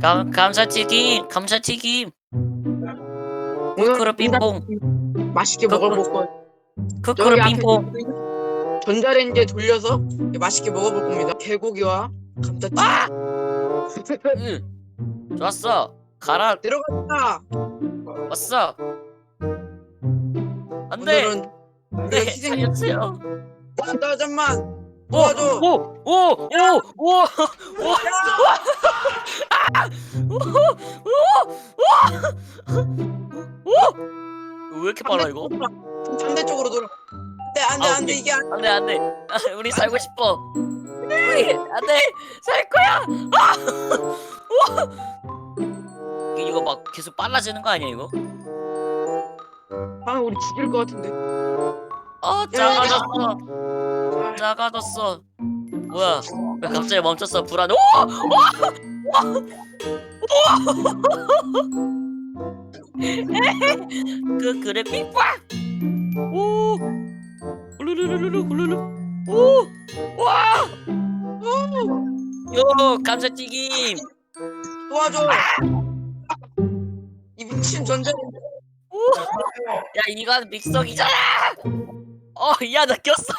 감 감자튀김 오늘 크로 빙봉 맛있게 그- 먹어볼 저기 앞에 빙봉 전자레인지에 돌려서 맛있게 먹어볼 겁니다. 개고기와 감자튀김. 아! 응 좋았어 가라 들어갔다. 왔어 안돼 오늘은 네 우리가 희생. 살려주세요 나 잠깐만. 도와줘. 오오오오오 왜 이렇게 빨라 이거? 반대쪽으로 돌아. 안돼 안돼 아, 안돼 오케이. 이게 안. 안돼 안돼 우리 살고 싶어 우리 안돼 살 거야 아! 우와! 이거 막 계속 빨라지는 거 아니야 이거? 아 우리 죽일 것 같은데. 어 작아졌어 작아졌어 뭐야 왜 갑자기 멈췄어 불안해 오! 그 그래 핑빵 오! 훌루루루루루 훌루루. 오 와! 요 감자튀김. 도와줘. 이 미친 전자레인지. 야 이건 믹서기잖아! 어야 느꼈어.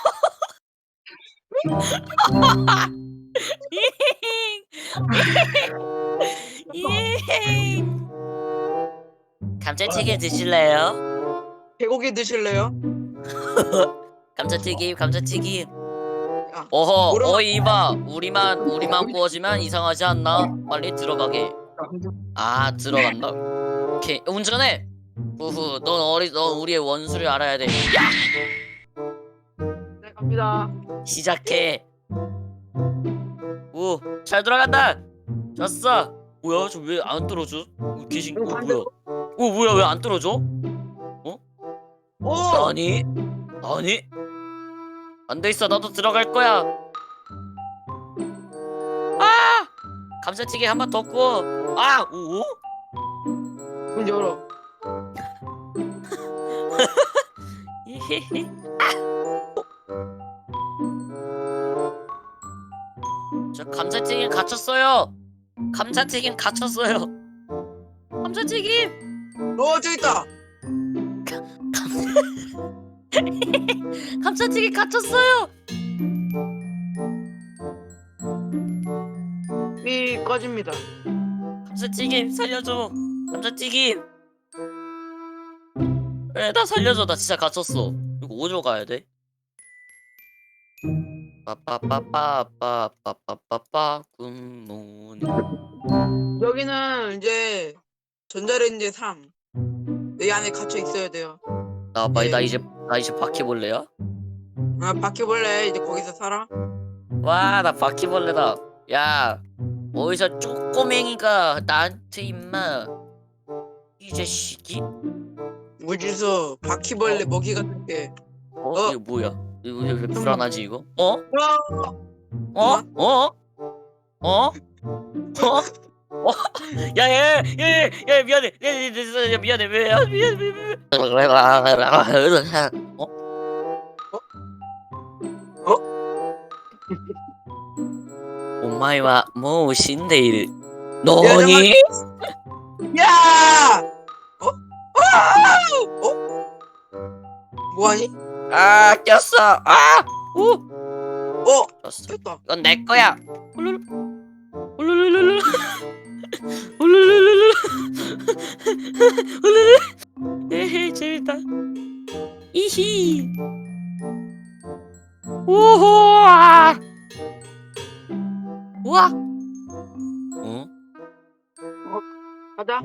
이잉. 감자튀김 드실래요? 개고기 드실래요? 감자튀김 감자튀김. 야, 어허 뭐라- 어이 이봐. 우리만 우리만 구워지면 이상하지 않나? 빨리 들어가게. 아 들어간다. 오케이 운전해. 후후 넌 어리 넌 우리의 원수를 알아야 돼. 네 갑니다. 시작해. 오잘 돌아간다. 좋았어. 뭐야? 저 왜 안 떨어져? 어, 계신 어 뭐야 어 뭐야 왜 안 떨어져 오. 아니 아니 안 돼 있어 나도 들어갈 거야 아 감자튀김 한 번 더 구워 아 오? 문 열어. 히히히. 저 감자튀김 갇혔어요. 감자튀김 갇혔어요. 감자튀김. 어 저기 있다. 감자튀김 갇혔어요. 삐 꺼집니다. 감자튀김 살려줘. 감자튀김. 왜나 살려줘. 나 진짜 갇혔어. 이거 어디로 가야 돼? 빠빠빠빠빠빠빠빠빠 굿모닝. 여기는 이제 전자레인지 3. 여기 안에 갇혀 있어야 돼요. 나 빨리 네. 나 이제 나 이제 바퀴벌레야? 아 바퀴벌레 이제 거기서 살아. 와 나 바퀴벌레다 야 어디서 쪼꼬맹이가 나한테 임마 이 자식이 우주서 바퀴벌레 먹이 같은 게. 어? 어? 이거 뭐야 이거 왜, 왜 불안하지 이거? 어? 와. 어? 어? 어? 어? 어? 야얘 얘, 얘, 미안해 얘, 얘, 얘, 얘, 미안해 왜 아, 미안해 미안해 미안해 어? 어? 어? お前はもう死んでいる。何 야! 어? 어? 어? 뭐하니? 아 꼈어. 아 오. 어? 꼈어. 됐다. 이건 내 거야. 훌룰. 훌룰룰룰. 울룰룰룰 에헤 재밌다. 이히. 오호 우와 어? 어 가자.